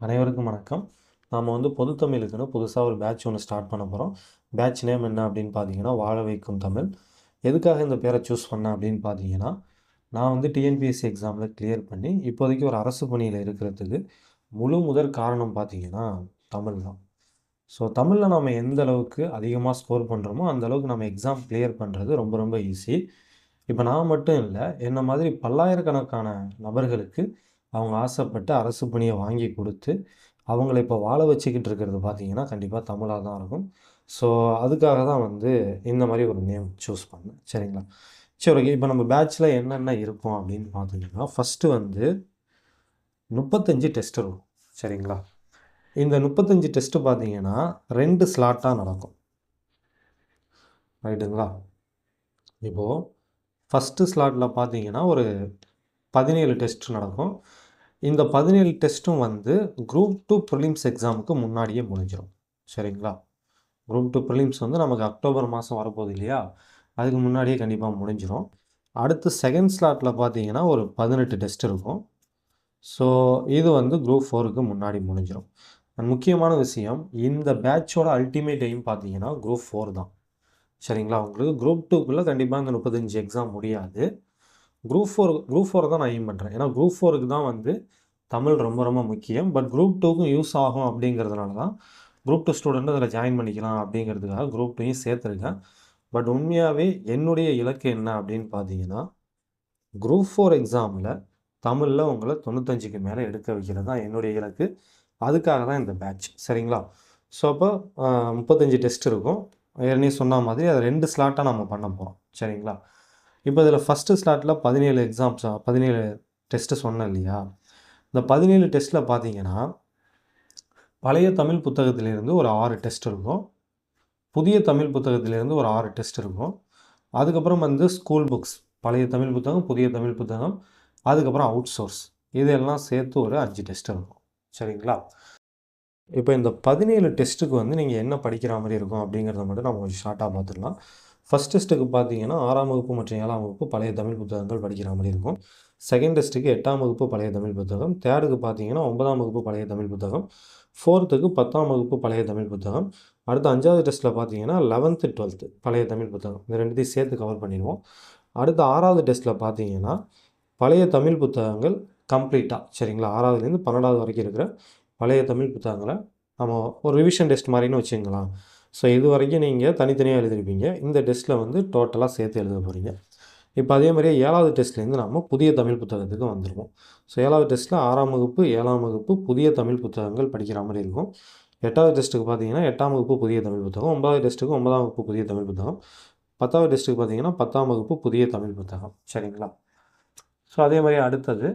அனைவருக்கும் வணக்கம். நாம் வந்து பொதுத்தமிழுக்குன்னு புதுசாக ஒரு பேட்ச் ஒன்று ஸ்டார்ட் பண்ண போகிறோம் பேட்ச் நேம் என்ன அப்படின்னு பார்த்தீங்கன்னா வாழ வைக்கும் தமிழ். எதுக்காக இந்த பேரை சூஸ் பண்ணேன் அப்படின்னு பார்த்தீங்கன்னா நான் வந்து டிஎன்பிஎஸ்சி எக்ஸாமில் கிளியர் பண்ணி இப்போதைக்கு ஒரு அரசு பணியில் இருக்கிறதுக்கு முழு முதற் காரணம் பார்த்தீங்கன்னா தமிழ் தான். ஸோ தமிழில் நம்ம எந்த அளவுக்கு அதிகமாக ஸ்கோர் பண்ணுறோமோ அந்த அளவுக்கு நம்ம எக்ஸாம் கிளியர் பண்ணுறது ரொம்ப ரொம்ப ஈஸி இப்போ நான் மட்டும் இல்லை என்ன மாதிரி பல்லாயிரக்கணக்கான நபர்களுக்கு அவங்க ஆசைப்பட்டு அரசு பணியை வாங்கி கொடுத்து அவங்கள இப்போ வாழ வச்சுக்கிட்டு இருக்கிறது பார்த்தீங்கன்னா கண்டிப்பாக தமிழாக தான் இருக்கும். ஸோ அதுக்காக தான் வந்து இந்த மாதிரி ஒரு நேம் சூஸ் பண்ணேன். சரிங்களா? சரி ஓகே. இப்போ நம்ம பேட்ச்சில் என்னென்ன இருக்கும் அப்படின்னு பார்த்தீங்கன்னா ஃபஸ்ட்டு வந்து முப்பத்தஞ்சு டெஸ்ட் இருக்கும். சரிங்களா? இந்த முப்பத்தஞ்சு டெஸ்ட்டு பார்த்தீங்கன்னா ரெண்டு ஸ்லாட்டாக நடக்கும். ரைட்டுங்களா? இப்போது ஃபஸ்ட்டு ஸ்லாட்டில் பார்த்தீங்கன்னா ஒரு பதினேழு டெஸ்ட் நடக்கும். இந்த பதினேழு டெஸ்ட்டும் வந்து குரூப் டூ ப்ரிலிம்ஸ் எக்ஸாமுக்கு முன்னாடியே முடிஞ்சிடும் சரிங்களா? குரூப் டூ ப்ரிலிம்ஸ் வந்து நமக்கு அக்டோபர் மாதம் வரப்போகுது இல்லையா? அதுக்கு முன்னாடியே கண்டிப்பாக முடிஞ்சிடும் அடுத்து செகண்ட் ஸ்லாட்டில் பார்த்தீங்கன்னா ஒரு பதினெட்டு டெஸ்ட் இருக்கும். ஸோ இது வந்து குரூப் ஃபோருக்கு முன்னாடி முடிஞ்சிடும் முக்கியமான விஷயம் இந்த பேட்சோட அல்டிமேட் எய்ம் பார்த்தீங்கன்னா குரூப் ஃபோர் தான். சரிங்களா? உங்களுக்கு குரூப் டூக்குள்ளே கண்டிப்பாக இந்த முப்பத்தஞ்சு எக்ஸாம் முடியாது. குரூப் ஃபோர் குரூப் ஃபோர் தான் நான் எய்ம் பண்ணுறேன் ஏன்னா குரூப் ஃபோருக்கு தான் வந்து தமிழ் ரொம்ப ரொம்ப முக்கியம். பட் குரூப் டூக்கும் யூஸ் ஆகும் அப்படிங்கிறதுனால தான் குரூப் டூ ஸ்டூடெண்ட் அதில் ஜாயின் பண்ணிக்கலாம் அப்படிங்கிறதுக்காக குரூப் டூயும் சேர்த்துருக்கேன். பட் உண்மையாகவே என்னுடைய இலக்கு என்ன அப்படின்னு பார்த்தீங்கன்னா குரூப் ஃபோர் எக்ஸாமில் தமிழில் உங்களை தொண்ணூத்தஞ்சுக்கு மேலே எடுக்க வைக்கிறது தான் என்னுடைய இலக்கு. அதுக்காக தான் இந்த பேட்ச் சரிங்களா? ஸோ அப்போ முப்பத்தஞ்சு டெஸ்ட் இருக்கும். ஏற்கனவே சொன்ன மாதிரி அதை ரெண்டு ஸ்லாட்டாக நம்ம பண்ண போகிறோம் சரிங்களா? இப்போ இதில் ஃபஸ்ட்டு ஸ்லாட்டில் பதினேழு எக்ஸாம்ஸ் பதினேழு டெஸ்ட்டு சொன்னேன் இல்லையா? இந்த பதினேழு டெஸ்ட்டில் பார்த்தீங்கன்னா பழைய தமிழ் புத்தகத்திலேருந்து ஒரு ஆறு டெஸ்ட் இருக்கும். புதிய தமிழ் புத்தகத்திலேருந்து ஒரு ஆறு டெஸ்ட் இருக்கும். அதுக்கப்புறம் வந்து ஸ்கூல் புக்ஸ் பழைய தமிழ் புத்தகம் புதிய தமிழ் புத்தகம் அதுக்கப்புறம் அவுட் சோர்ஸ் இதெல்லாம் சேர்த்து ஒரு அஞ்சு டெஸ்ட் இருக்கும். சரிங்களா? இப்போ இந்த பதினேழு டெஸ்ட்டுக்கு வந்து நீங்கள் என்ன படிக்கிற மாதிரி இருக்கும் அப்படிங்கிறத மட்டும் நம்ம கொஞ்சம் ஷார்ட்டாக பார்த்துடலாம். ஃபஸ்ட் டெஸ்ட்டுக்கு பார்த்தீங்கன்னா ஆறாம் வகுப்பு மற்றும் ஏழாம் வகுப்பு பழைய தமிழ் புத்தகங்கள் படிக்கிற மாதிரி இருக்கும். செகண்ட் டெஸ்ட்டுக்கு எட்டாம் வகுப்பு பழைய தமிழ் புத்தகம். தேர்டுக்கு பார்த்தீங்கன்னா ஒன்பதாம் வகுப்பு பழைய தமிழ் புத்தகம். ஃபோர்த்துக்கு பத்தாம் வகுப்பு பழைய தமிழ் புத்தகம். அடுத்து அஞ்சாவது டெஸ்ட்டில் பார்த்தீங்கன்னா லெவன்த்து டுவெல்த்து பழைய தமிழ் புத்தகம். இந்த ரெண்டுத்தையும் சேர்த்து கவர் பண்ணிடுவோம். அடுத்து ஆறாவது டெஸ்ட்டில் பார்த்தீங்கன்னா பழைய தமிழ் புத்தகங்கள் கம்ப்ளீட்டாக சரிங்களா? ஆறாவதுலேருந்து பன்னெண்டாவது வரைக்கும் இருக்கிற பழைய தமிழ் புத்தகங்களை நம்ம ஒரு ரிவிஷன் டெஸ்ட் மாதிரின்னு வச்சுக்கலாம் ஸோ இது வரைக்கும் நீங்கள் தனித்தனியாக எழுதிருப்பீங்க. இந்த டெஸ்ட்டில் வந்து டோட்டலாக சேர்த்து எழுத போகிறீங்க இப்போ அதே மாதிரியே ஏழாவது டெஸ்ட்லேருந்து நம்ம புதிய தமிழ் புத்தகத்துக்கு வந்துடுவோம் ஸோ ஏழாவது டெஸ்ட்டில் ஆறாம் வகுப்பு ஏழாம் வகுப்பு புதிய தமிழ் புத்தகங்கள் படிக்கிற மாதிரி இருக்கும். எட்டாவது டெஸ்ட்டுக்கு பார்த்தீங்கன்னா எட்டாம் வகுப்பு புதிய தமிழ் புத்தகம் ஒன்பதாவது டெஸ்ட்டுக்கு ஒன்பதாம் வகுப்பு புதிய தமிழ் புத்தகம் பத்தாவது டெஸ்ட்டுக்கு பார்த்தீங்கன்னா பத்தாம் வகுப்பு புதிய தமிழ் புத்தகம். சரிங்களா? ஸோ அதே மாதிரி அடுத்தது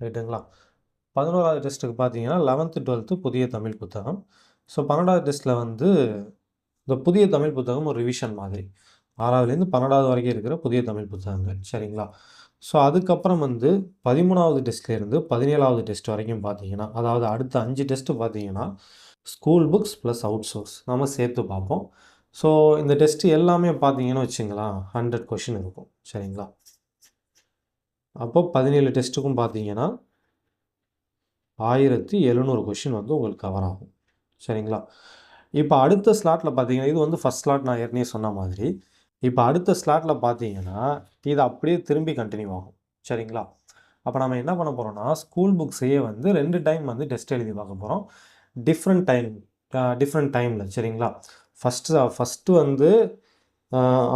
ரைட்டுங்களா? பதினோராவது டெஸ்ட்டுக்கு பார்த்தீங்கன்னா லெவன்த்து டுவெல்த்து புதிய தமிழ் புத்தகம். ஸோ பன்னெண்டாவது டெஸ்ட்டில் வந்து இந்த புதிய தமிழ் புத்தகம் ஒரு ரிவிஷன் மாதிரி. ஆறாவதுலேருந்து பன்னெண்டாவது வரைக்கும் இருக்கிற புதிய தமிழ் புத்தகங்கள் சரிங்களா? ஸோ அதுக்கப்புறம் வந்து பதிமூணாவது டெஸ்ட்லேருந்து பதினேழாவது டெஸ்ட் வரைக்கும் பார்த்தீங்கன்னா அதாவது அடுத்த அஞ்சு டெஸ்ட்டு பார்த்தீங்கன்னா school books plus out source நம்ம சேர்த்து பார்ப்போம். ஸோ இந்த டெஸ்ட்டு எல்லாமே பார்த்தீங்கன்னு வச்சுங்களா ஹண்ட்ரட் கொஷின் இருக்கும் சரிங்களா? அப்போ பதினேழு டெஸ்ட்டுக்கும் பார்த்தீங்கன்னா ஆயிரத்தி எழுநூறு கொஷின் வந்து உங்களுக்கு கவர் ஆகும். சரிங்களா? இப்போ அடுத்த ஸ்லாட்டில் பார்த்தீங்கன்னா இது வந்து ஃபஸ்ட் ஸ்லாட் நான் ஏற்கனவே சொன்ன மாதிரி இப்போ அடுத்த ஸ்லாட்டில் பார்த்தீங்கன்னா இது அப்படியே திரும்பி கண்டினியூ ஆகும். சரிங்களா? அப்போ நம்ம என்ன பண்ண போகிறோம்னா ஸ்கூல் புக்ஸையே வந்து ரெண்டு டைம் வந்து டெஸ்ட் எழுதி பார்க்க போகிறோம் டிஃப்ரெண்ட் டைம் டிஃப்ரெண்ட் டைமில் சரிங்களா? ஃபஸ்ட்டு ஃபஸ்ட்டு வந்து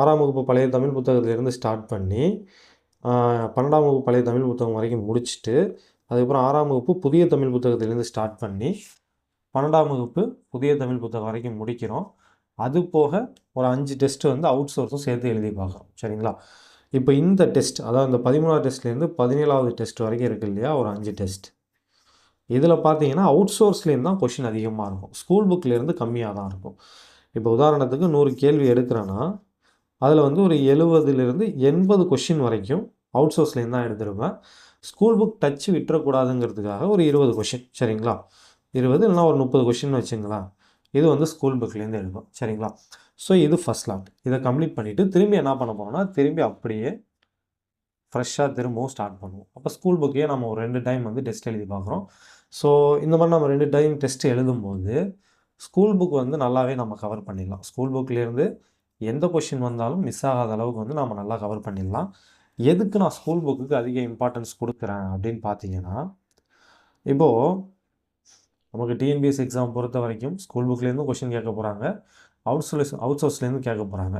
ஆறாம் வகுப்பு பழைய தமிழ் புத்தகத்திலேருந்து ஸ்டார்ட் பண்ணி பன்னெண்டாம் வகுப்பு பழைய தமிழ் புத்தகம் வரைக்கும் முடிச்சுட்டு அதுக்கப்புறம் ஆறாம் வகுப்பு புதிய தமிழ் புத்தகத்திலேருந்து ஸ்டார்ட் பண்ணி பன்னெண்டாம் வகுப்பு புதிய தமிழ் புத்தகம் வரைக்கும் முடிக்கிறோம். அது போக ஒரு அஞ்சு டெஸ்ட்டு வந்து அவுட் சோர்ஸும் சேர்த்து எழுதி பார்க்குறோம். சரிங்களா? இப்போ இந்த டெஸ்ட் அதாவது இந்த பதிமூணாவது டெஸ்ட்லேருந்து பதினேழாவது டெஸ்ட் வரைக்கும் இருக்குது இல்லையா? ஒரு அஞ்சு டெஸ்ட் இதில் பார்த்தீங்கன்னா அவுட் சோர்ஸ்லேருந்து தான் கொஷின் அதிகமாக இருக்கும். ஸ்கூல் புக்லேருந்து கம்மியாக தான் இருக்கும். இப்போ உதாரணத்துக்கு நூறு கேள்வி எடுக்கிறேன்னா அதில் வந்து ஒரு எழுபதுலேருந்து எண்பது கொஷின் வரைக்கும் அவுட் சோர்ஸ்லேருந்து தான் எடுத்துருவேன் ஸ்கூல் புக் டச் விட்டுறக்கூடாதுங்கிறதுக்காக ஒரு இருபது கொஷின் சரிங்களா? இருபது இல்லைனா ஒரு முப்பது கொஷின் வச்சுங்களா இது வந்து ஸ்கூல் புக்லேருந்து எடுப்போம் சரிங்களா? ஸோ இது ஃபஸ்ட் லாட் இதை கம்ப்ளீட் பண்ணிவிட்டு திரும்பி என்ன பண்ண போகிறோம்னா திரும்பி அப்படியே ஃப்ரெஷ்ஷாக திரும்பவும் ஸ்டார்ட் பண்ணுவோம். அப்போ ஸ்கூல் புக்கையே நம்ம ஒரு ரெண்டு டைம் வந்து டெஸ்ட் எழுதி பார்க்குறோம். ஸோ இந்த மாதிரி நம்ம ரெண்டு டைம் டெஸ்ட் எழுதும்போது ஸ்கூல் புக் வந்து நல்லாவே நம்ம கவர் பண்ணிடலாம். ஸ்கூல் புக்லேருந்து எந்த கொஷின் வந்தாலும் மிஸ் ஆகாத அளவுக்கு வந்து நம்ம நல்லா கவர் பண்ணிடலாம். எதுக்கு நான் ஸ்கூல் புக்குக்கு அதிக இம்பார்ட்டன்ஸ் கொடுக்குறேன் அப்படின்னு பார்த்தீங்கன்னா இப்போது நமக்கு டிஎன்பிஎஸ் எக்ஸாம் பொறுத்த வரைக்கும் ஸ்கூல் புக்லேருந்து கொஷின் கேட்க போகிறாங்க அவுட் சோர்ஸ் அவுட் சோர்ஸ்லேருந்து கேட்க போகிறாங்க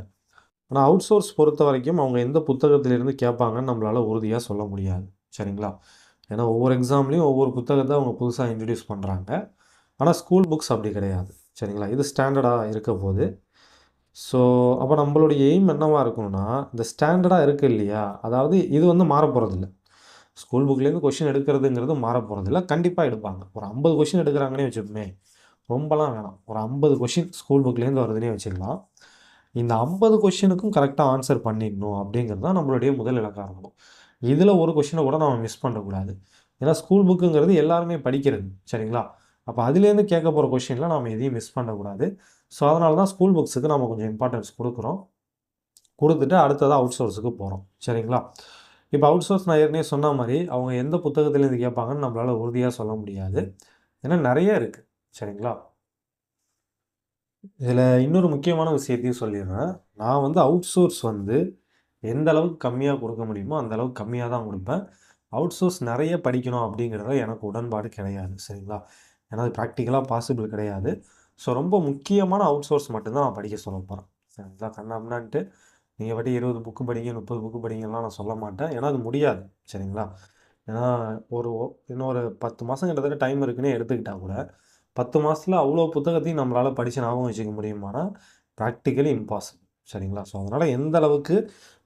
ஆனால் அவுட் சோர்ஸ் பொறுத்த வரைக்கும் அவங்க எந்த புத்தகத்திலேருந்து கேட்பாங்கன்னு நம்மளால் உறுதியாக சொல்ல முடியாது. சரிங்களா? ஏன்னா ஒவ்வொரு எக்ஸாம்லேயும் ஒவ்வொரு புத்தகத்தை அவங்க புதுசாக இன்ட்ரடியூஸ் பண்ணுறாங்க ஆனால் ஸ்கூல் புக்ஸ் அப்படி கிடையாது. சரிங்களா? இது ஸ்டாண்டர்டாக இருக்க போது ஸோ அப்போ நம்மளுடைய எய்ம் என்னவாக இருக்கணும்னா இந்த ஸ்டாண்டர்டாக இருக்குது இல்லையா? அதாவது இது வந்து மாற போகிறதில்ல ஸ்கூல் புக்லேருந்து கொஷின் எடுக்கிறதுங்கிறது மாற போகிறதில்ல கண்டிப்பாக எடுப்பாங்க. ஒரு ஐம்பது கொஷின் எடுக்கிறாங்கன்னே வச்சுப்போமே ரொம்பலாம் வேணாம். ஒரு ஐம்பது கொஷின் ஸ்கூல் புக்லேருந்து வருதுன்னே வச்சுக்கலாம். இந்த ஐம்பது கொஷினுக்கும் கரெக்டாக ஆன்சர் பண்ணிடணும் அப்படிங்கிறது தான் நம்மளுடைய முதல் இலக்காக இருக்கணும். இதில் ஒரு கொஷினை கூட நம்ம மிஸ் பண்ணக்கூடாது. ஏன்னா ஸ்கூல் புக்குங்கிறது எல்லாருமே படிக்கிறது சரிங்களா? அப்போ அதுலேருந்து கேட்க போகிற கொஷினில் நம்ம எதையும் மிஸ் பண்ணக்கூடாது. ஸோ அதனால தான் ஸ்கூல் புக்ஸுக்கு நம்ம கொஞ்சம் இம்பார்ட்டன்ஸ் கொடுக்குறோம். கொடுத்துட்டு அடுத்ததாக அவுட் சோர்ஸுக்கு போகிறோம் சரிங்களா? இப்போ அவுட் சோர்ஸ் நான் ஏற்கனவே சொன்ன மாதிரி அவங்க எந்த புத்தகத்துலேருந்து கேட்பாங்கன்னு நம்மளால் உறுதியாக சொல்ல முடியாது. ஏன்னா நிறைய இருக்குது சரிங்களா? இதில் இன்னொரு முக்கியமான விஷயத்தையும் சொல்லிடுறேன். நான் வந்து அவுட் சோர்ஸ் வந்து எந்த அளவுக்கு கம்மியாக கொடுக்க முடியுமோ அந்த அளவுக்கு கம்மியாக தான் கொடுப்பேன். அவுட் சோர்ஸ் நிறைய படிக்கணும் அப்படிங்கிறத எனக்கு உடன்பாடு கிடையாது. சரிங்களா? ஏன்னா அது ப்ராக்டிக்கலாக பாசிபிள் கிடையாது. ஸோ ரொம்ப முக்கியமான அவுட் சோர்ஸ் மட்டும்தான் நான் படிக்க சொல்ல போகிறேன் சரிங்களா கண்ணாம்னான்ட்டு நீங்கள் படி இருபது புக்கு படிங்க முப்பது புக்கு படிங்கலாம் நான் சொல்ல மாட்டேன். ஏன்னா அது முடியாது. சரிங்களா? ஏன்னா ஒரு இன்னொரு பத்து மாதம் கிட்டத்தட்ட டைம் இருக்குன்னே எடுத்துக்கிட்டால் கூட பத்து மாதத்தில் அவ்வளோ புத்தகத்தையும் நம்மளால் படித்து ஞாபகம் வச்சுக்க முடியுமானா ப்ராக்டிக்கலி இம்பாசிபிள் சரிங்களா? ஸோ அதனால் எந்த அளவுக்கு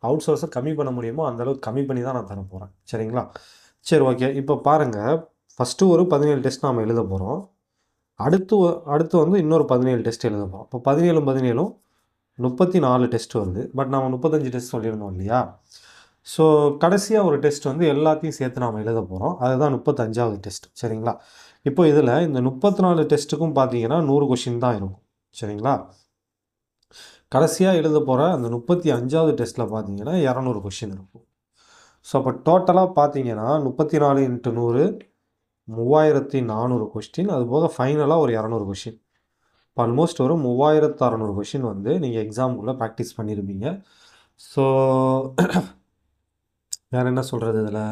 அவுட் சோர்ஸை கம்மி பண்ண முடியுமோ அந்தளவுக்கு கம்மி பண்ணி தான் நான் தர போகிறேன் சரிங்களா? சரி ஓகே இப்போ பாருங்கள் ஃபஸ்ட்டு ஒரு பதினேழு டெஸ்ட் நாம் எழுத போகிறோம் அடுத்து அடுத்து வந்து இன்னொரு பதினேழு டெஸ்ட் எழுத போகிறோம் இப்போ பதினேழும் பதினேழும் முப்பத்தி நாலு டெஸ்ட் வருது. பட் நம்ம முப்பத்தஞ்சு டெஸ்ட் சொல்லியிருந்தோம் இல்லையா? ஸோ கடைசியாக ஒரு டெஸ்ட் வந்து எல்லாத்தையும் சேர்த்து நாம் எழுத போகிறோம் அதுதான் முப்பத்தஞ்சாவது டெஸ்ட் சரிங்களா? இப்போ இதில் இந்த முப்பத்தி நாலு டெஸ்ட்டுக்கும் பார்த்தீங்கன்னா நூறு கொஷின் தான் இருக்கும். சரிங்களா? கடைசியாக எழுத போகிற அந்த முப்பத்தி அஞ்சாவது டெஸ்ட்டில் பார்த்தீங்கன்னா இரநூறு கொஷின் இருக்கும். ஸோ அப்போ டோட்டலாக பார்த்தீங்கன்னா முப்பத்தி நாலு இன்ட்டு நூறு மூவாயிரத்தி நானூறு கொஸ்டின் அது போக ஃபைனலாக ஒரு இரநூறு கொஷின் இப்போ ஆல்மோஸ்ட் ஒரு மூவாயிரத்து அறநூறு கொஷின் வந்து நீங்கள் எக்ஸாமுக்குள்ளே ப்ராக்டிஸ் பண்ணியிருப்பீங்க ஸோ வேறு என்ன சொல்கிறது இதில்?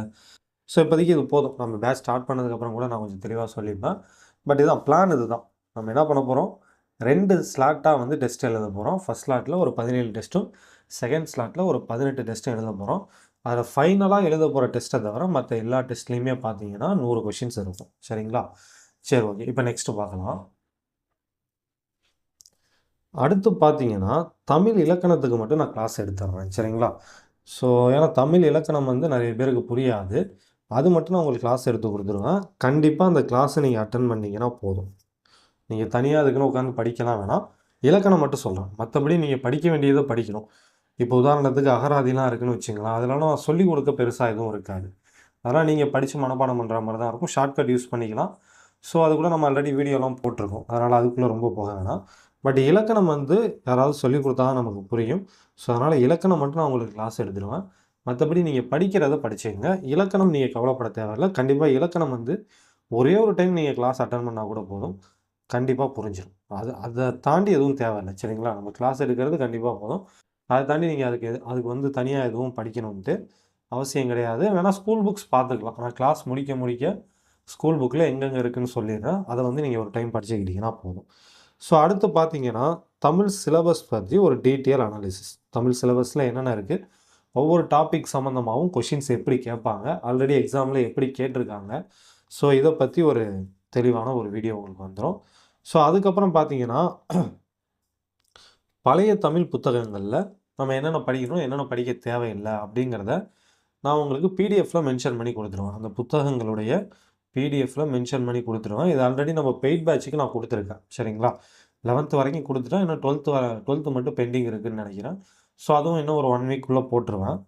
ஸோ இப்போதைக்கு இது போதும். நம்ம பேட்ச் ஸ்டார்ட் பண்ணதுக்கப்புறம் கூட நான் கொஞ்சம் தெளிவாக சொல்லியிருந்தேன் பட் இதுதான் பிளான் இதுதான். நம்ம என்ன பண்ண போகிறோம் ரெண்டு ஸ்லாட்டாக வந்து டெஸ்ட் எழுத போகிறோம் ஃபஸ்ட் ஸ்லாட்டில் ஒரு பதினேழு டெஸ்ட்டும் செகண்ட் ஸ்லாட்டில் ஒரு பதினெட்டு டெஸ்ட்டும் எழுத போகிறோம் அதில் ஃபைனலாக எழுத போகிற டெஸ்ட்டை தவிர மற்ற எல்லா டெஸ்ட்லேயுமே பார்த்தீங்கன்னா நூறு கொஷின்ஸ் இருக்கும். சரிங்களா? சரி ஓகே இப்போ நெக்ஸ்ட்டு பார்க்கலாம். அடுத்து பார்த்தீங்கன்னா தமிழ் இலக்கணத்துக்கு மட்டும் நான் கிளாஸ் எடுத்துடுறேன் சரிங்களா? ஸோ ஏன்னா தமிழ் இலக்கணம் வந்து நிறைய பேருக்கு புரியாது. அது மட்டும் நான் உங்களுக்கு கிளாஸ் எடுத்து கொடுத்துருவேன். கண்டிப்பாக அந்த கிளாஸை நீங்கள் அட்டன் பண்ணிங்கன்னா போதும். நீங்கள் தனியாக அதுக்குன்னு உட்காந்து படிக்கலாம் வேணாம். இலக்கணம் மட்டும் சொல்கிறேன் மற்றபடி நீங்கள் படிக்க வேண்டியதை படிக்கணும். இப்போ உதாரணத்துக்கு அகராதிலாம் இருக்குன்னு வச்சுங்களேன் அதெல்லாம் சொல்லிக் கொடுக்க பெருசாக எதுவும் இருக்காது. அதனால் நீங்கள் படித்து மனப்பாடம் பண்ணுற மாதிரி தான் இருக்கும். ஷார்ட்கட் யூஸ் பண்ணிக்கலாம். ஸோ அது கூட நம்ம ஆல்ரெடி வீடியோலாம் போட்டிருக்கோம். அதனால் அதுக்குள்ளே ரொம்ப போக வேணாம். பட் இலக்கணம் வந்து யாராவது சொல்லிக் கொடுத்தா தான் நமக்கு புரியும். ஸோ அதனால் இலக்கணம் மட்டும் நான் உங்களுக்கு கிளாஸ் எடுத்துருவேன் மற்றபடி நீங்கள் படிக்கிறத படிச்சுங்க இலக்கணம் நீங்கள் கவலைப்பட தேவையில்ல. கண்டிப்பாக இலக்கணம் வந்து ஒரே ஒரு டைம் நீங்கள் கிளாஸ் அட்டன் பண்ணால் கூட போதும். கண்டிப்பாக புரிஞ்சிடும் அது அதை தாண்டி எதுவும் தேவையில்லை. சரிங்களா? நம்ம கிளாஸ் எடுக்கிறது கண்டிப்பாக போதும். அதை தாண்டி நீங்கள் அதுக்கு அதுக்கு வந்து தனியாக எதுவும் படிக்கணும்ன்ட்டு அவசியம் கிடையாது. வேணால் ஸ்கூல் புக்ஸ் பார்த்துக்கலாம். ஆனால் கிளாஸ் முடிக்க முடிக்க ஸ்கூல் புக்கில் எங்கெங்கே இருக்குன்னு சொல்லிடுறேன். அதை வந்து நீங்கள் ஒரு டைம் படிச்சுக்கிட்டீங்கன்னா போதும். ஸோ அடுத்து பார்த்தீங்கன்னா தமிழ் சிலபஸ் பற்றி ஒரு டீட்டெயில் அனாலிசிஸ் தமிழ் சிலபஸில் என்னென்ன இருக்குது ஒவ்வொரு டாபிக் சம்மந்தமாகவும் கொஷின்ஸ் எப்படி கேட்பாங்க? ஆல்ரெடி எக்ஸாமில் எப்படி கேட்டிருக்காங்க? ஸோ இதை பற்றி ஒரு தெளிவான ஒரு வீடியோ உங்களுக்கு வந்துடும் ஸோ அதுக்கப்புறம் பார்த்தீங்கன்னா பழைய தமிழ் புத்தகங்களில் நம்ம என்னென்ன படிக்கணும் என்னென்ன படிக்க தேவையில்லை அப்படிங்கிறத நான் உங்களுக்கு பிடிஎஃப்பில் மென்ஷன் பண்ணி கொடுத்துருவேன். அந்த புத்தகங்களுடைய பிடிஎஃப்பில் மென்ஷன் பண்ணி கொடுத்துருவேன். இது ஆல்ரெடி நம்ம பெய்ட் பேட்சுக்கு நான் கொடுத்துருக்கேன். சரிங்களா? லெவன்த்து வரைக்கும் கொடுத்துட்டேன் இன்னும் டுவெல்த்து வர டுவெல்த்து மட்டும் பெண்டிங் இருக்குதுன்னு நினைக்கிறேன். ஸோ அதுவும் இன்னும் ஒரு ஒன் வீக்குள்ளே போட்டுருவேன்.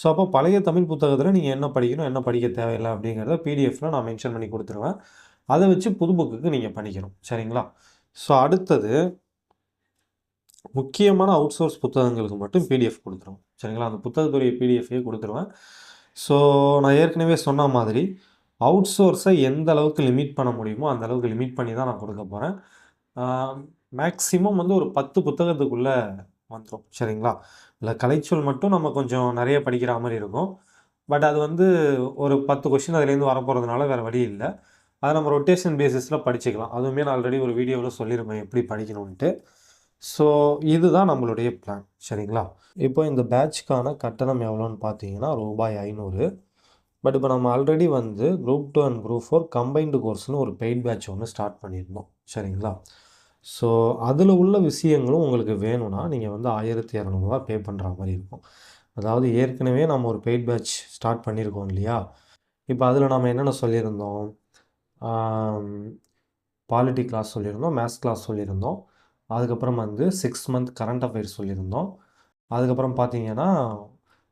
ஸோ அப்போ பழைய தமிழ் புத்தகத்தில் நீங்கள் என்ன படிக்கணும் என்ன படிக்க தேவையில்லை அப்படிங்கிறத பிடிஎஃப்பில் நான் மென்ஷன் பண்ணி கொடுத்துருவேன். அதை வச்சு புது புக்குக்கு நீங்கள் பண்ணிக்கணும் சரிங்களா? ஸோ அடுத்தது முக்கியமான அவுட் சோர்ஸ் புத்தகங்களுக்கு மட்டும் பிடிஎஃப் கொடுத்துருவோம் சரிங்களா? அந்த புத்தகத்துடைய பிடிஎஃபே கொடுத்துருவேன். ஸோ நான் ஏற்கனவே சொன்ன மாதிரி அவுட் சோர்ஸை எந்த அளவுக்கு லிமிட் பண்ண முடியுமோ அந்த அளவுக்கு லிமிட் பண்ணி தான் நான் கொடுக்க போகிறேன் மேக்ஸிமம் வந்து ஒரு பத்து புத்தகத்துக்குள்ளே வந்துடும் சரிங்களா? இல்லை கலைச்சொல் மட்டும் நம்ம கொஞ்சம் நிறைய படிக்கிற மாதிரி இருக்கும். பட் அது வந்து ஒரு பத்து கொஷின் அதுலேருந்து வரப்போகிறதுனால வேறு வழி இல்லை. அதை நம்ம ரொட்டேஷன் பேசிஸில் படிச்சுக்கலாம். அதுவுமே நான் ஆல்ரெடி ஒரு வீடியோவில் சொல்லியிருப்பேன் எப்படி படிக்கணுன்ட்டு ஸோ இதுதான் நம்மளுடைய பிளான் சரிங்களா? இப்போ இந்த பேட்ச்க்கான கட்டணம் எவ்வளோன்னு பார்த்தீங்கன்னா ரூபாய் ஐநூறு. பட் இப்போ நம்ம ஆல்ரெடி வந்து group two and group four combined கோர்ஸ்னு ஒரு பெய்ட் பேட்ச் ஒன்று ஸ்டார்ட் பண்ணியிருந்தோம் சரிங்களா? ஸோ அதில் உள்ள விஷயங்களும் உங்களுக்கு வேணும்னா நீங்கள் வந்து ஆயிரத்தி இரநூறுவா பே பண்ணுற மாதிரி இருக்கும். அதாவது ஏற்கனவே நம்ம ஒரு பெய்ட் பேட்ச் ஸ்டார்ட் பண்ணியிருக்கோம் இல்லையா? இப்போ அதில் நம்ம என்னென்ன சொல்லியிருந்தோம்? பாலிட்டி கிளாஸ் சொல்லியிருந்தோம் மேத்ஸ் கிளாஸ் சொல்லியிருந்தோம். அதுக்கப்புறம் வந்து சிக்ஸ் மந்த் கரண்ட் அஃபேர்ஸ் சொல்லியிருந்தோம். அதுக்கப்புறம் பார்த்தீங்கன்னா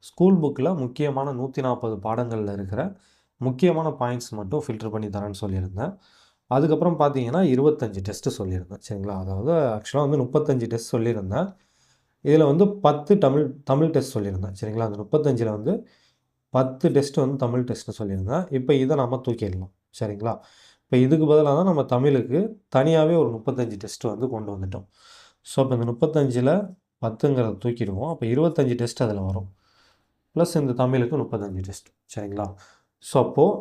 ஸ்கூல் புக்கில் முக்கியமான நூற்றி நாற்பது பாடங்களில் இருக்கிற முக்கியமான பாயிண்ட்ஸ் மட்டும் ஃபில்டர் பண்ணி தரேன்னு சொல்லியிருந்தேன். அதுக்கப்புறம் பார்த்தீங்கன்னா இருபத்தஞ்சி டெஸ்ட்டு சொல்லியிருந்தேன். சரிங்களா? அதாவது ஆக்சுவலாக வந்து முப்பத்தஞ்சு டெஸ்ட் சொல்லியிருந்தேன். இதில் வந்து பத்து தமிழ் தமிழ் டெஸ்ட் சொல்லியிருந்தேன். சரிங்களா? அந்த முப்பத்தஞ்சில் வந்து பத்து டெஸ்ட்டு வந்து தமிழ் டெஸ்ட்டு சொல்லியிருந்தேன். இப்போ இதை நம்ம தூக்கிடலாம். சரிங்களா? இப்போ இதுக்கு பதிலாக தான் நம்ம தமிழுக்கு தனியாகவே ஒரு முப்பத்தஞ்சு டெஸ்ட் வந்து கொண்டு வந்துட்டோம். ஸோ அப்போ இந்த முப்பத்தஞ்சில் பத்துங்கிறத தூக்கிடுவோம். அப்போ இருபத்தஞ்சி டெஸ்ட் அதில் வரும். ப்ளஸ் இந்த தமிழுக்கு முப்பத்தஞ்சு டெஸ்ட் சரிங்களா? ஸோ அப்போது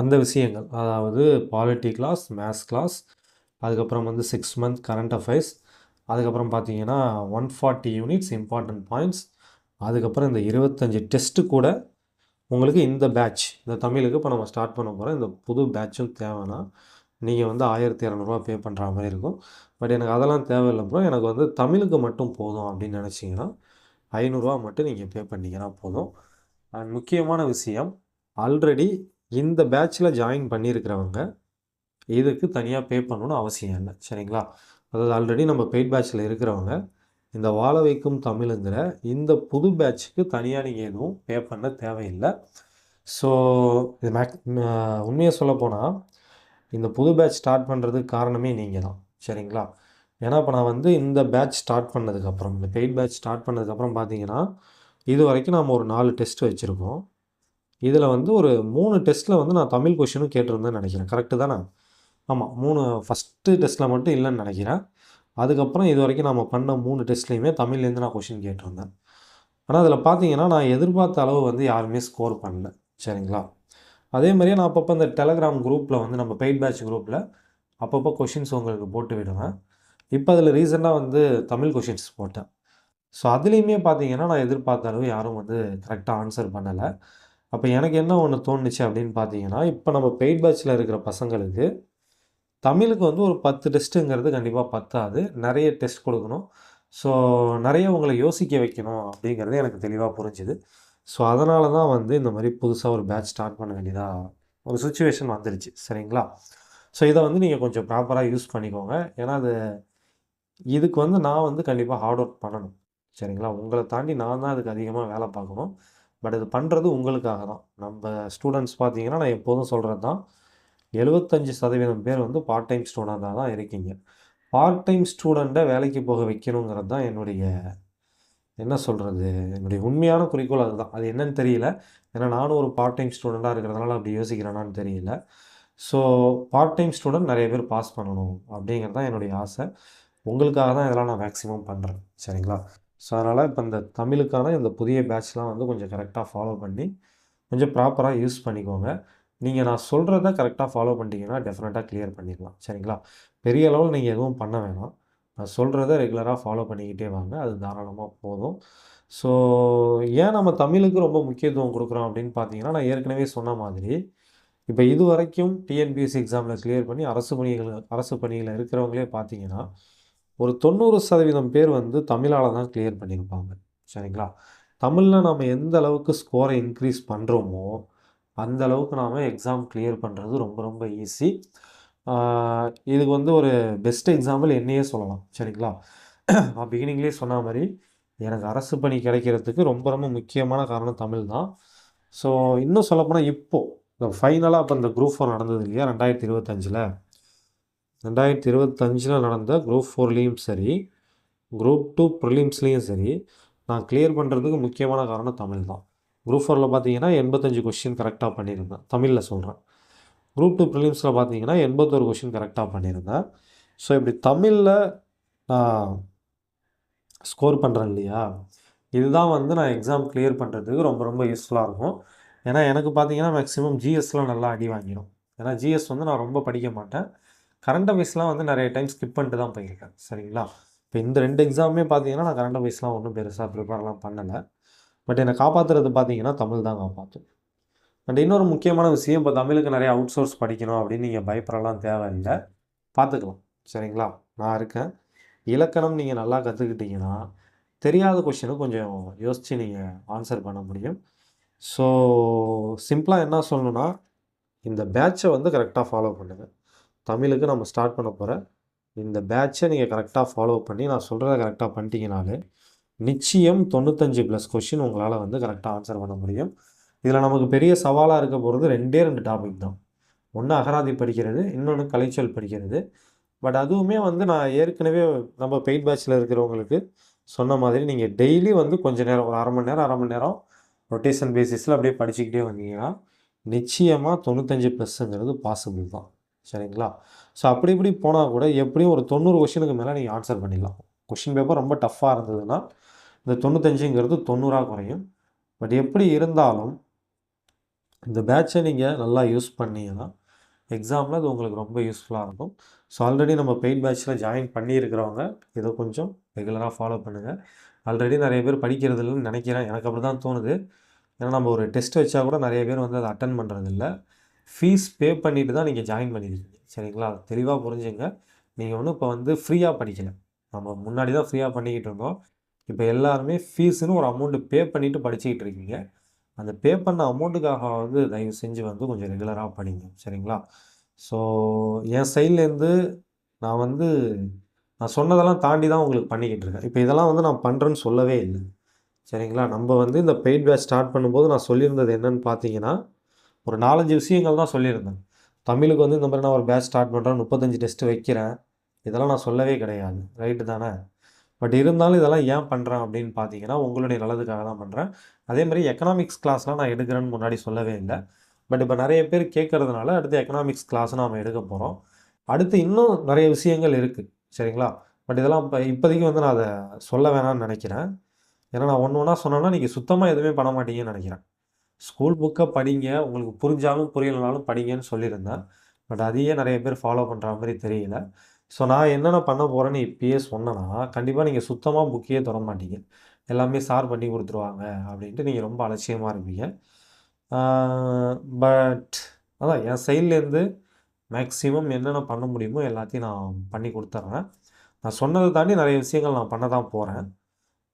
அந்த விஷயங்கள் அதாவது பாலிட்டி கிளாஸ் மேத்ஸ் கிளாஸ் அதுக்கப்புறம் வந்து சிக்ஸ் மந்த் கரண்ட் அஃபேர்ஸ் அதுக்கப்புறம் பார்த்தீங்கன்னா one forty units important points அதுக்கப்புறம் இந்த இருபத்தஞ்சி டெஸ்ட்டு கூட உங்களுக்கு இந்த பேட்ச் இந்த தமிழுக்கு இப்போ நம்ம ஸ்டார்ட் பண்ண போகிறோம் இந்த புது பேட்சும் தேவைன்னா நீங்கள் வந்து ஆயிரத்தி இரநூறுவா பே பண்ணுற மாதிரி இருக்கும். பட் எனக்கு அதெல்லாம் தேவையில்லை ப்ரோ எனக்கு வந்து தமிழுக்கு மட்டும் போதும் அப்படின்னு நினச்சிங்கன்னா ஐநூறுரூவா மட்டும் நீங்கள் பே பண்ணிங்கன்னா போதும். அண்ட் முக்கியமான விஷயம் ஆல்ரெடி இந்த பேட்சில் ஜாயின் பண்ணியிருக்கிறவங்க இதுக்கு தனியாக பே பண்ணணும்னு அவசியம் இல்லை. சரிங்களா? அதாவது ஆல்ரெடி நம்ம பெய்ட் பேட்சில் இருக்கிறவங்க இந்த வாழ வைக்கும் தமிழுங்கிற இந்த புது பேட்சுக்கு தனியாக நீங்கள் எதுவும் பே பண்ண தேவையில்லை. ஸோ இது மேக் உண்மையை சொல்லப்போனால் இந்த புது பேட்ச் ஸ்டார்ட் பண்ணுறதுக்கு காரணமே நீங்கள் தான். சரிங்களா? ஏன்னா இப்போ நான் வந்து இந்த பேட்ச் ஸ்டார்ட் பண்ணதுக்கப்புறம் இந்த பெய்ட் பேட்ச் ஸ்டார்ட் பண்ணதுக்கப்புறம் பார்த்தீங்கன்னா இது வரைக்கும் நம்ம ஒரு நாலு டெஸ்ட் வச்சுருக்கோம். இதில் வந்து ஒரு மூணு டெஸ்ட்டில் வந்து நான் தமிழ் கொஷினும் கேட்டிருந்தேன்னு நினைக்கிறேன். கரெக்டு தானே? ஆமாம் மூணு ஃபஸ்ட்டு டெஸ்ட்டில் மட்டும் இல்லைன்னு நினைக்கிறேன். அதுக்கப்புறம் இது வரைக்கும் நம்ம பண்ண மூணு டெஸ்ட்லேயுமே தமிழ்லேருந்து நான் கொஷின் கேட்டிருந்தேன். ஆனால் அதில் பார்த்தீங்கன்னா நான் எதிர்பார்த்த அளவு வந்து யாருமே ஸ்கோர் பண்ணல. சரிங்களா? அதே மாதிரியே நான் அப்பப்போ இந்த டெலகிராம் குரூப்பில் வந்து நம்ம பெய்ட் பேட்ச் குரூப்பில் அப்பப்போ கொஷின்ஸ் உங்களுக்கு போட்டு விடுவேன். இப்போ அதில் ரீசெண்டாக வந்து தமிழ் கொஷின்ஸ் போட்டேன். ஸோ அதுலேயுமே பார்த்தீங்கன்னா நான் எதிர்பார்த்த அளவு யாரும் வந்து கரெக்டாக ஆன்சர் பண்ணலை. அப்போ எனக்கு என்ன ஒன்று தோணுச்சு அப்படின்னு பார்த்தீங்கன்னா இப்போ நம்ம பெய்ட் பேட்சில் இருக்கிற பசங்களுக்கு தமிழுக்கு வந்து ஒரு பத்து டெஸ்ட்டுங்கிறது கண்டிப்பாக பத்தாது. நிறைய டெஸ்ட் கொடுக்கணும். ஸோ நிறைய உங்களை யோசிக்க வைக்கணும் அப்படிங்கிறது எனக்கு தெளிவாக புரிஞ்சுது. ஸோ அதனால தான் வந்து இந்த மாதிரி புதுசாக ஒரு பேட்ச் ஸ்டார்ட் பண்ண வேண்டியதாக ஒரு சுச்சுவேஷன் வந்துருச்சு. சரிங்களா? ஸோ இதை வந்து நீங்கள் கொஞ்சம் ப்ராப்பராக யூஸ் பண்ணிக்கோங்க. ஏன்னா அது இதுக்கு வந்து நான் வந்து கண்டிப்பாக ஹார்ட் ஒர்க் பண்ணணும். சரிங்களா? உங்களை தாண்டி நான் தான் அதுக்கு அதிகமாக வேலை பார்க்கணும். பட் இது பண்ணுறது உங்களுக்காக தான். நம்ம ஸ்டூடெண்ட்ஸ் பார்த்தீங்கன்னா நான் எப்போதும் சொல்கிறது தான் எழுபத்தஞ்சி சதவீதம் பேர் வந்து பார்ட் டைம் ஸ்டூடெண்ட்டாக தான் இருக்கீங்க. பார்ட் டைம் ஸ்டூடெண்ட்டை வேலைக்கு போக வைக்கணுங்கிறது தான் என்னுடைய என்ன சொல்கிறது என்னுடைய உண்மையான குறிக்கோள் அதுதான். அது என்னன்னு தெரியல. ஏன்னா நானும் ஒரு பார்ட் டைம் ஸ்டூடெண்ட்டாக இருக்கிறதுனால அப்படி யோசிக்கிறேனான்னு தெரியல. ஸோ பார்ட் டைம் ஸ்டூடெண்ட் நிறைய பேர் பாஸ் பண்ணணும் அப்படிங்கிறது தான் என்னுடைய ஆசை. உங்களுக்காக தான் இதெல்லாம் நான் மேக்ஸிமம் பண்ணுறேன் சரிங்களா? ஸோ அதனால் இப்போ இந்த தமிழுக்கான இந்த புதிய பேட்ச்லாம் வந்து கொஞ்சம் கரெக்டாக ஃபாலோ பண்ணி கொஞ்சம் ப்ராப்பராக யூஸ் பண்ணிக்கோங்க. நீங்கள் நான் சொல்கிறத கரெக்டாக ஃபாலோ பண்ணிட்டீங்கன்னா டெஃபினட்டாக கிளியர் பண்ணிடலாம். சரிங்களா? பெரிய அளவில் நீங்கள் எதுவும் பண்ண வேணாம். நான் சொல்கிறத ரெகுலராக ஃபாலோ பண்ணிக்கிட்டே வாங்க. அது தாராளமாக போதும். ஸோ ஏன் நம்ம தமிழுக்கு ரொம்ப முக்கியத்துவம் கொடுக்குறோம் அப்படின்னு பார்த்தீங்கன்னா நான் ஏற்கனவே சொன்ன மாதிரி இப்போ இது வரைக்கும் டிஎன்பிஎஸ்சி எக்ஸாமில் கிளியர் பண்ணி அரசு பணிகள் அரசு பணியில் இருக்கிறவங்களே பார்த்தீங்கன்னா ஒரு தொண்ணூறு சதவீதம் பேர் வந்து தமிழால் தான் கிளியர் பண்ணியிருப்பாங்க. சரிங்களா? தமிழில் நம்ம எந்த அளவுக்கு ஸ்கோரை இன்க்ரீஸ் பண்ணுறோமோ அந்த அளவுக்கு நாம் எக்ஸாம் கிளியர் பண்ணுறது ரொம்ப ரொம்ப ஈஸி இதுக்கு வந்து ஒரு பெஸ்ட் எக்ஸாம்பிள் என்னையே சொல்லலாம். சரிங்களா? நான் பிகினிங்லேயே சொன்ன மாதிரி எனக்கு அரசு பணி கிடைக்கிறதுக்கு ரொம்ப ரொம்ப முக்கியமான காரணம் தமிழ் தான். ஸோ இன்னும் சொல்லப்போனால் இப்போது இந்த ஃபைனலாக இப்போ இந்த குரூப் ஃபோர் நடந்தது இல்லையா? ரெண்டாயிரத்தி இருபத்தஞ்சில். ரெண்டாயிரத்தி இருபத்தஞ்சில் நடந்த குரூப் ஃபோர்லேயும் சரி குரூப் டூ ப்ரிலிம்ஸ்லேயும் சரி நான் கிளியர் பண்ணுறதுக்கு முக்கியமான காரணம் தமிழ் தான். குரூப் ஃபோரில் பார்த்தீங்கன்னா எண்பத்தஞ்சு கொஷின் கரெக்டாக பண்ணியிருந்தேன். தமிழில் சொல்கிறேன் குரூப் டூ ப்ரிலிம்ஸில் பார்த்தீங்கன்னா எண்பத்தொரு கொஷின் கரெக்டாக பண்ணியிருந்தேன். ஸோ இப்படி தமிழில் நான் ஸ்கோர் பண்ணுறேன் இல்லையா? இதுதான் வந்து நான் எக்ஸாம் கிளியர் பண்ணுறதுக்கு ரொம்ப ரொம்ப யூஸ்ஃபுல்லாக இருக்கும். ஏன்னா எனக்கு பார்த்தீங்கன்னா மேக்ஸிமம் ஜிஎஸ்லாம் நல்லா அடி வாங்கிடும். ஏன்னா ஜிஎஸ் வந்து நான் ரொம்ப படிக்க மாட்டேன். கரண்ட் அஃபேர்ஸ்லாம் வந்து நிறைய டைம் ஸ்கிப் பண்ணிட்டு தான் போயிருக்கேன். சரிங்களா? இப்போ இந்த ரெண்டு எக்ஸாமுமே பார்த்தீங்கன்னா நான் கரண்ட் அஃபேர்ஸ்லாம் ஒன்றும் பெருசாக ப்ரிப்பேர்லாம் பண்ணலை. பட் என்னை காப்பாற்றுறது பார்த்தீங்கன்னா தமிழ் தான் காப்பாற்றும் பட் இன்னொரு முக்கியமான விஷயம் இப்போ தமிழுக்கு நிறைய அவுட் சோர்ஸ் படிக்கணும் அப்படின்னு நீங்கள் பயப்படலாம் தேவையில்லை. பார்த்துக்கலாம். சரிங்களா? நான் இருக்கேன். இலக்கணம் நீங்கள் நல்லா கற்றுக்கிட்டீங்கன்னா தெரியாத கொஷினை கொஞ்சம் யோசித்து நீங்கள் ஆன்சர் பண்ண முடியும். ஸோ சிம்பிளாக என்ன சொல்லணும்னா இந்த பேட்சை வந்து கரெக்டாக ஃபாலோ பண்ணுங்கள் தமிழுக்கு நம்ம ஸ்டார்ட் பண்ண போகிற இந்த பேட்சை நீங்கள் கரெக்டாக ஃபாலோ பண்ணி நான் சொல்கிறத கரெக்டாக பண்ணிட்டீங்கனாலே நிச்சயம் தொண்ணூத்தஞ்சு ப்ளஸ் கொஷின் உங்களால் வந்து கரெக்டாக ஆன்சர் பண்ண முடியும். இதில் நமக்கு பெரிய சவாலாக இருக்க போகிறது ரெண்டே ரெண்டு டாபிக் தான். ஒன்று அகராதி படிக்கிறது இன்னொன்று கலைச்சொல் படிக்கிறது. பட் அதுவுமே வந்து நான் ஏற்கனவே நம்ம பெயிட் பேட்சில் இருக்கிறவங்களுக்கு சொன்ன மாதிரி நீங்கள் டெய்லி வந்து கொஞ்ச நேரம் ஒரு அரை மணி நேரம் அரை மணி நேரம் ரொட்டேஷன் பேசிஸில் அப்படியே படிச்சுக்கிட்டே வந்தீங்கன்னா நிச்சயமாக தொண்ணூத்தஞ்சு ப்ளஸ்ஸுங்கிறது பாசிபிள் தான். சரிங்களா? ஸோ அப்படி இப்படி போனால் கூட எப்படியும் ஒரு தொண்ணூறு கொஷினுக்கு மேலே நீங்கள் ஆன்சர் பண்ணிடலாம். கொஷின் பேப்பர் ரொம்ப டஃப்பாக இருந்ததுன்னா இந்த தொண்ணூத்தஞ்சுங்கிறது தொண்ணூறாக குறையும். பட் எப்படி இருந்தாலும் இந்த பேட்சை நீங்கள் நல்லா யூஸ் பண்ணிங்கன்னா எக்ஸாமில் அது உங்களுக்கு ரொம்ப யூஸ்ஃபுல்லாக இருக்கும். ஸோ ஆல்ரெடி நம்ம பெயிட் பேட்சில் ஜாயின் பண்ணியிருக்கிறவங்க இதை கொஞ்சம் ரெகுலராக ஃபாலோ பண்ணுங்கள் ஆல்ரெடி நிறைய பேர் படிக்கிறது இல்லைன்னு நினைக்கிறேன். எனக்கு அப்படி தான் தோணுது. ஏன்னா நம்ம ஒரு டெஸ்ட் வச்சா கூட நிறைய பேர் வந்து அதை அட்டன் பண்ணுறதில்ல ஃபீஸ் பே பண்ணிட்டு தான் நீங்கள் ஜாயின் பண்ணியிருக்கீங்க. சரிங்களா? தெளிவாக புரிஞ்சுங்க. நீங்கள் ஒன்றும் இப்போ வந்து ஃப்ரீயாக படிக்கலை. நம்ம முன்னாடி தான் ஃப்ரீயாக பண்ணிக்கிட்டு இருந்தோம். இப்போ எல்லாருமே ஃபீஸுன்னு ஒரு அமௌண்ட்டு பே பண்ணிவிட்டு படிச்சுக்கிட்டு இருக்கீங்க. அந்த பே பண்ண அமௌண்ட்டுக்காக வந்து தயவு செஞ்சு வந்து கொஞ்சம் ரெகுலராக படிங்க. சரிங்களா? ஸோ என் சைட்லேருந்து நான் வந்து நான் சொன்னதெல்லாம் தாண்டி தான் உங்களுக்கு பண்ணிக்கிட்டு இருக்கேன். இப்போ இதெல்லாம் வந்து நான் பண்ணுறேன்னு சொல்லவே இல்லை. சரிங்களா? நம்ம வந்து இந்த பெய்ட் பேட்ச் ஸ்டார்ட் பண்ணும்போது நான் சொல்லியிருந்தது என்னன்னு பார்த்தீங்கன்னா ஒரு நாலஞ்சு விஷயங்கள் தான் சொல்லியிருந்தேன். தமிழுக்கு வந்து இந்த மாதிரி நான் ஒரு பேட்ச் ஸ்டார்ட் பண்ணுறேன் முப்பத்தஞ்சு டெஸ்ட்டு வைக்கிறேன். இதெல்லாம் நான் சொல்லவே கிடையாது. ரைட்டு தானே? பட் இருந்தாலும் இதெல்லாம் ஏன் பண்ணுறேன் அப்படின்னு பார்த்தீங்கன்னா உங்களுடைய நல்லதுக்காக தான் பண்ணுறேன் அதே மாதிரி எக்கனாமிக்ஸ் கிளாஸ்லாம் நான் எடுக்கிறேன்னு முன்னாடி சொல்லவே இல்லை. பட் இப்போ நிறைய பேர் கேட்கறதுனால அடுத்து எக்கனாமிக்ஸ் கிளாஸ் நாம் எடுக்க போகிறோம் அடுத்து இன்னும் நிறைய விஷயங்கள் இருக்குது சரிங்களா? பட் இதெல்லாம் இப்போ இப்போதைக்கு வந்து நான் அதை சொல்ல வேணாம்னு நினைக்கிறேன். ஏன்னா நான் ஒன்று ஒன்றா சொன்னேன்னா நீங்கள் சுத்தமாக எதுவுமே பண்ண மாட்டீங்கன்னு நினைக்கிறேன். ஸ்கூல் புக்கை படிங்க. உங்களுக்கு புரிஞ்சாலும் புரியலனாலும் படிங்கன்னு சொல்லியிருந்தேன். பட் அதையே நிறைய பேர் ஃபாலோ பண்ணுற மாதிரி தெரியல. ஸோ நான் என்னென்ன பண்ண போகிறேன்னு இப்பயே சொன்னேன்னா கண்டிப்பாக நீங்கள் சுத்தமாக புக்கையே தொட மாட்டீங்க. எல்லாமே சார் பண்ணி கொடுத்துருவாங்க அப்படின்ட்டு நீங்கள் ரொம்ப அலட்சியமாக இருப்பீங்க. பட் அதான் என் சைட்லேருந்து மேக்ஸிமம் என்னென்ன பண்ண முடியுமோ எல்லாத்தையும் நான் பண்ணி கொடுத்துட்றேன் நான் சொன்னதை தாண்டி நிறைய விஷயங்கள் நான் பண்ண தான் போகிறேன்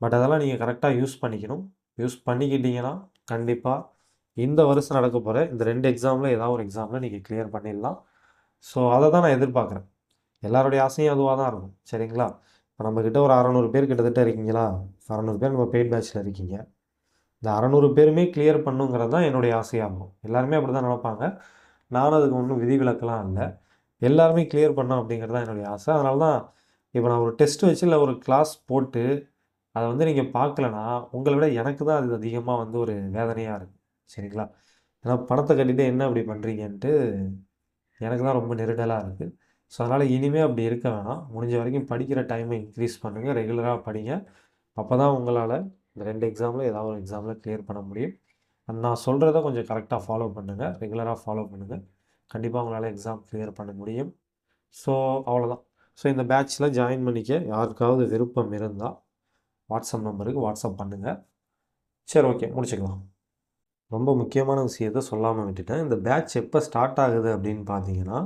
பட் அதெல்லாம் நீங்கள் கரெக்டாக யூஸ் பண்ணிக்கணும். யூஸ் பண்ணிக்கிட்டீங்கன்னா கண்டிப்பாக இந்த வருஷம் நடக்க போகிற இந்த ரெண்டு எக்ஸாமில் ஏதாவது ஒரு எக்ஸாமில் நீங்கள் கிளியர் பண்ணிடலாம். ஸோ அதை தான் நான் எதிர்பார்க்குறேன். எல்லாருடைய ஆசையும் அதுவாக தான் இருக்கும். சரிங்களா? இப்போ நம்மக்கிட்ட ஒரு அறநூறு பேர் கிட்டத்தட்ட இருக்கீங்களா? அறநூறு பேர் நம்ம பெய்ட் பேட்சில் இருக்கீங்க. இந்த அறநூறு பேருமே கிளியர் பண்ணுங்கிறது தான் என்னுடைய ஆசையாக இருக்கும் எல்லாருமே அப்படி தான் நினைப்பாங்க. நானும் அதுக்கு ஒன்றும் விதிவிலக்கெலாம் இல்லை. எல்லாருமே கிளியர் பண்ணோம் அப்படிங்கிறது தான் என்னுடைய ஆசை. அதனால தான் இப்போ நான் ஒரு டெஸ்ட் வச்சு இல்லை ஒரு கிளாஸ் போட்டு அதை வந்து நீங்கள் பார்க்கலனா உங்களை விட எனக்கு தான் அது அதிகமாக வந்து ஒரு வேதனையாக இருக்குது சரிங்களா? ஏன்னா பணத்தை கட்டிட்டு என்ன அப்படி பண்ணுறீங்கன்ட்டு எனக்கு தான் ரொம்ப நெருடலாக இருக்குது ஸோ அதனால் இனிமேல் அப்படி இருக்க வேணாம். முடிஞ்ச வரைக்கும் படிக்கிற டைமை இன்க்ரீஸ் பண்ணுங்கள் ரெகுலராக படிங்க. அப்போ தான் உங்களால் இந்த ரெண்டு எக்ஸாமில் ஏதாவது ஒரு எக்ஸாமில் கிளியர் பண்ண முடியும். அண்ட் நான் சொல்கிறத கொஞ்சம் கரெக்டாக ஃபாலோ பண்ணுங்கள் ரெகுலராக ஃபாலோ பண்ணுங்கள் கண்டிப்பாக உங்களால் எக்ஸாம் கிளியர் பண்ண முடியும். ஸோ அவ்வளோதான் ஸோ இந்த பேட்சில் ஜாயின் பண்ணிக்க யாருக்காவது விருப்பம் இருந்தால் வாட்ஸ்அப் நம்பருக்கு வாட்ஸ்அப் பண்ணுங்கள் சரி ஓகே முடிச்சுக்கலாம். ரொம்ப முக்கியமான விஷயத்த சொல்லாமல் விட்டுட்டேன். இந்த பேட்ச் எப்போ ஸ்டார்ட் ஆகுது அப்படின்னு பார்த்தீங்கன்னா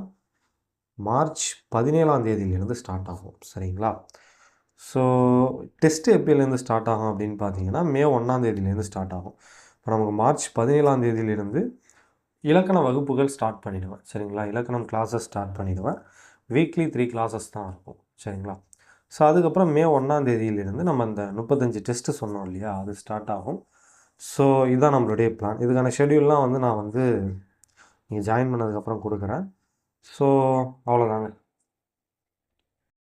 மார்ச் பதினேழாம் தேதியிலேருந்து ஸ்டார்ட் ஆகும். சரிங்களா? ஸோ டெஸ்ட் எப்போலேருந்து ஸ்டார்ட் ஆகும் அப்படின்னு பார்த்தீங்கன்னா மே ஒன்றாம் தேதியிலேருந்து ஸ்டார்ட் ஆகும். இப்போ நமக்கு மார்ச் பதினேழாம் தேதியிலேருந்து இலக்கண வகுப்புகள் ஸ்டார்ட் பண்ணிவிடுவேன் சரிங்களா? இலக்கணம் கிளாஸஸ் ஸ்டார்ட் பண்ணிடுவேன். வீக்லி த்ரீ கிளாஸஸ் தான் இருக்கும். சரிங்களா? ஸோ அதுக்கப்புறம் மே ஒன்றாம் தேதியிலிருந்து நம்ம அந்த முப்பத்தஞ்சு டெஸ்ட்டு சொன்னோம் இல்லையா? அது ஸ்டார்ட் ஆகும். ஸோ இதுதான் நம்மளுடைய பிளான் இதுக்கான ஷெடியூல்லாம் வந்து நான் வந்து நீங்கள் ஜாயின் பண்ணதுக்கப்புறம் கொடுக்குறேன். ஸோ அவ்வளோதாங்க